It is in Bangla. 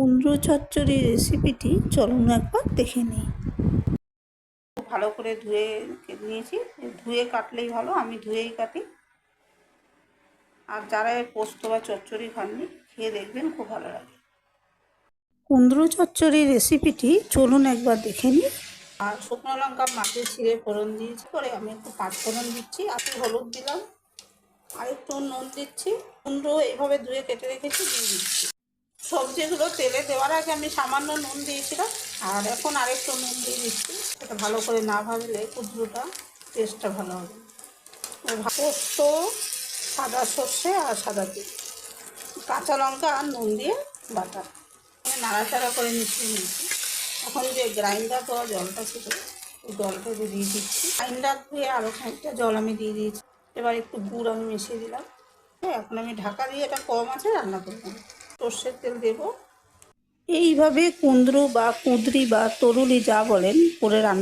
কুমড়ো চচ্চড়ি রেসিপিটি চলুন একবার দেখে নিই। ভালো করে ধুয়ে নিয়েছি। ধুয়ে কাটলেই ভালো আমি ধুয়েই কাটি। আর যারা এর পোস্ত বা চচ্চড়ি খাননি খেয়ে দেখবেন খুব ভালো লাগে। কুমড়ো চচ্চড়ি রেসিপিটি চলুন একবার দেখে নিই। আর শুকনো লঙ্কা মাটির ছিঁড়ে ফোড়ন দিয়েছি করে আমি একটু পাঁচ ফোড়ন দিচ্ছি। আর একটু হলুদ দিলাম। আর একটু নুন দিচ্ছি। কুমড়ো এভাবে ধুয়ে কেটে রেখেছি দিয়ে দিচ্ছি। সবজিগুলো তেলে দেওয়ার আগে আমি সামান্য নুন দিয়েছিলাম আর এখন আরেকটু নুন দিয়ে দিচ্ছি। এটা ভালো করে না ভাজলে কুমড়োটা টেস্টটা ভালো হবে। পোস্ত সাদা সর্ষে আর সাদা তেল। কাঁচা লঙ্কা আর নুন দিয়ে বাটা। আমি নাড়াচাড়া করে মিশিয়ে নিয়েছি। এখন যে গ্রাইন্ডার করা জলটা ছিল ওই জলটা দিয়ে দিচ্ছি। গ্রাইন্ডার ধুয়ে আরও খানিকটা জল আমি দিয়ে দিয়েছি। এবার একটু গুড় আমি মিশিয়ে দিলাম। হ্যাঁ এখন আমি ঢাকা দিয়ে এটা কম আছে রান্না করব। সর্ষের তেল দেব। এইভাবে কুঁদরু বা কুঁদরি বা তরুলি যা বলেন করে রান্না